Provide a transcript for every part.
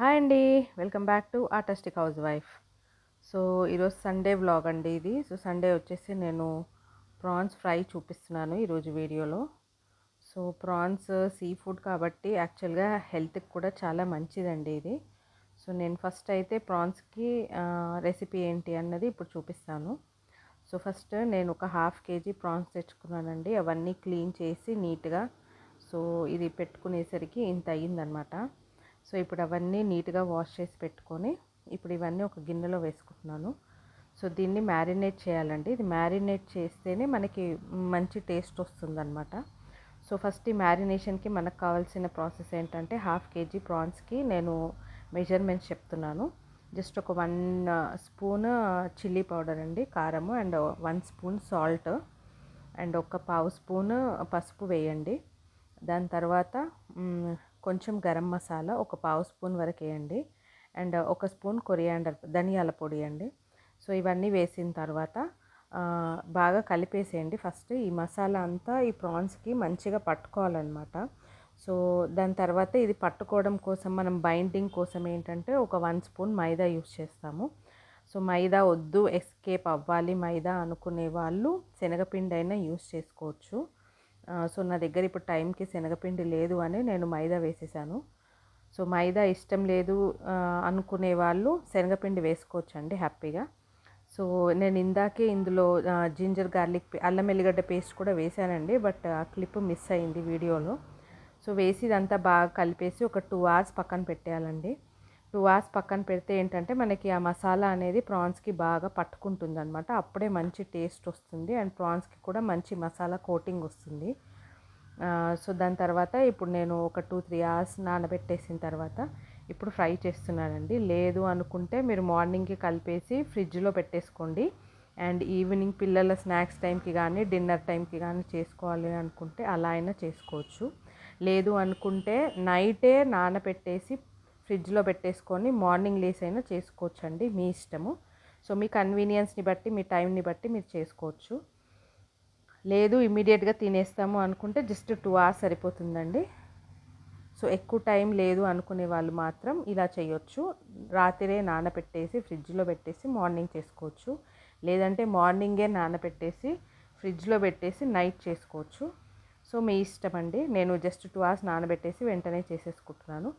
Hi అండి. Welcome back to artistic housewife. So ఈరోజు Sunday vlog అండి ఇది. సో సండే వచ్చేసి నేను ప్రాన్స్ ఫ్రై చూపిస్తున్నాను ఈరోజు వీడియోలో. సో ప్రాన్స్ సీ ఫుడ్ కాబట్టి యాక్చువల్గా హెల్త్కి కూడా చాలా మంచిదండి ఇది. సో నేను ఫస్ట్ అయితే ప్రాన్స్కి రెసిపీ ఏంటి అన్నది ఇప్పుడు చూపిస్తాను. సో ఫస్ట్ నేను ఒక హాఫ్ కేజీ ప్రాన్స్ తెచ్చుకున్నానండి. అవన్నీ క్లీన్ చేసి నీట్గా సో ఇది పెట్టుకునేసరికి ఇంత అయ్యిందనమాట సో ఇప్పుడు అవన్నీ నీట్గా వాష్ చేసి పెట్టుకొని ఇప్పుడు ఇవన్నీ ఒక గిన్నెలో వేసుకుంటున్నాను. సో దీన్ని మ్యారినేట్ చేయాలండి. ఇది మ్యారినేట్ చేస్తేనే మనకి మంచి టేస్ట్ వస్తుందన్నమాట. సో ఫస్ట్ ఈ మ్యారినేషన్కి మనకు కావాల్సిన ప్రాసెస్ ఏంటంటే హాఫ్ కేజీ ప్రాన్స్కి నేను మెజర్మెంట్స్ చెప్తున్నాను. జస్ట్ ఒక వన్ స్పూన్ చిల్లీ పౌడర్ అండి కారము and one spoon salt and ఒక పావు స్పూన్ పసుపు వేయండి. దాని తర్వాత కొంచెం గరం మసాలా ఒక పావు స్పూన్ వరకు వేయండి. అండ్ ఒక స్పూన్ కొరియాండర్ ధనియాల పొడి అండి. సో ఇవన్నీ వేసిన తర్వాత బాగా కలిపేసేయండి. ఫస్ట్ ఈ మసాలా అంతా ఈ ప్రాన్స్కి మంచిగా పట్టుకోవాలన్నమాట. సో దాని తర్వాత ఇది పట్టుకోవడం కోసం మనం బైండింగ్ కోసం ఏంటంటే ఒక వన్ స్పూన్ మైదా యూస్ చేస్తాము. సో మైదా వద్దు ఎస్కేప్ అవ్వాలి మైదా అనుకునే వాళ్ళు శనగపిండి అయినా యూస్ చేసుకోవచ్చు. సో నా దగ్గర ఇప్పుడు టైంకి శనగపిండి లేదు అని నేను మైదా వేసేసాను. సో మైదా ఇష్టం లేదు అనుకునే వాళ్ళు శనగపిండి వేసుకోవచ్చు అండి హ్యాపీగా. సో నేను ఇందాకే ఇందులో జింజర్ గార్లిక్ అల్లం ఎల్లిగడ్డ పేస్ట్ కూడా వేసానండి బట్ ఆ క్లిప్ మిస్ అయింది వీడియోలో. సో వేసి ఇదంతా బాగా కలిపేసి ఒక టూ అవర్స్ పక్కన పెట్టేయాలండి. టూ అవర్స్ పక్కన పెడితే ఏంటంటే మనకి ఆ మసాలా అనేది ప్రాన్స్కి బాగా పట్టుకుంటుంది అనమాట అప్పుడే మంచి టేస్ట్ వస్తుంది అండ్ ప్రాన్స్కి కూడా మంచి మసాలా కోటింగ్ వస్తుంది. సో దాని తర్వాత ఇప్పుడు నేను ఒక టూ త్రీ అవర్స్ నానబెట్టేసిన తర్వాత ఇప్పుడు ఫ్రై చేస్తున్నానండి. లేదు అనుకుంటే మీరు మార్నింగ్కి కలిపేసి ఫ్రిడ్జ్లో పెట్టేసుకోండి. అండ్ ఈవినింగ్ పిల్లల స్నాక్స్ టైంకి కానీ డిన్నర్ టైంకి కానీ చేసుకోవాలి అనుకుంటే అలా అయినా చేసుకోవచ్చు. లేదు అనుకుంటే నైటే నానబెట్టేసి ఫ్రిడ్జ్లో పెట్టేసుకొని మార్నింగ్ లేస్ అయినా చేసుకోవచ్చు అండి మీ ఇష్టము. సో మీ కన్వీనియన్స్ని బట్టి మీ టైంని బట్టి మీరు చేసుకోవచ్చు. లేదు ఇమీడియట్గా తినేస్తాము అనుకుంటే జస్ట్ టూ అవర్స్ సరిపోతుందండి. సో ఎక్కువ టైం లేదు అనుకునే వాళ్ళు మాత్రం ఇలా చేయొచ్చు. రాత్రే నానబెట్టేసి ఫ్రిడ్జ్లో పెట్టేసి మార్నింగ్ చేసుకోవచ్చు. లేదంటే మార్నింగే నానబెట్టేసి ఫ్రిడ్జ్లో పెట్టేసి నైట్ చేసుకోవచ్చు. సో మీ ఇష్టం అండి నేను జస్ట్ టూ అవర్స్ నానబెట్టేసి వెంటనే చేసేసుకుంటున్నాను.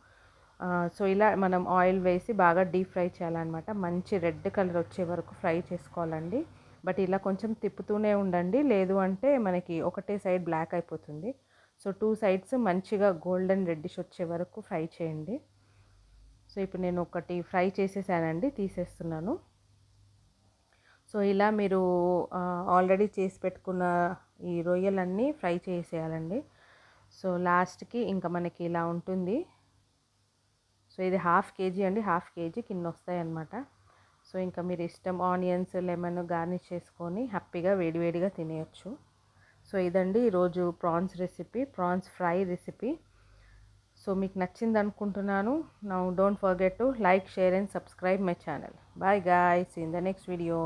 సో ఇలా మనం ఆయిల్ వేసి బాగా డీప్ ఫ్రై చేయాలన్నమాట. మంచి రెడ్ కలర్ వచ్చే వరకు ఫ్రై చేసుకోవాలండి. బట్ ఇలా కొంచెం తిప్పుతూనే ఉండండి. లేదు అంటే మనకి ఒకటే సైడ్ బ్లాక్ అయిపోతుంది. సో టూ సైడ్స్ మంచిగా గోల్డెన్ రెడ్డిష్ వచ్చే వరకు ఫ్రై చేయండి. సో ఇప్పుడు నేను ఒకటి ఫ్రై చేసేసానండి. తీసేస్తున్నాను. సో ఇలా మీరు ఆల్రెడీ చేసి పెట్టుకున్న ఈ రొయ్యలన్నీ ఫ్రై చేసేయాలండి. సో లాస్ట్కి ఇంకా మనకి ఇలా ఉంటుంది. సో ఇది హాఫ్ కేజీ అండి హాఫ్ కేజీ కింద వస్తాయి అన్నమాట సో ఇంకా మీరు ఇష్టం ఆనియన్స్ లెమన్ గార్నిష్ చేసుకొని హ్యాపీగా వేడివేడిగా తినేయచ్చు. సో ఇదండి ఈరోజు prawns recipe prawns fry recipe. So మీకు నచ్చింది అనుకుంటున్నాను now don't forget to like share and subscribe my channel. Bye guys in the next video.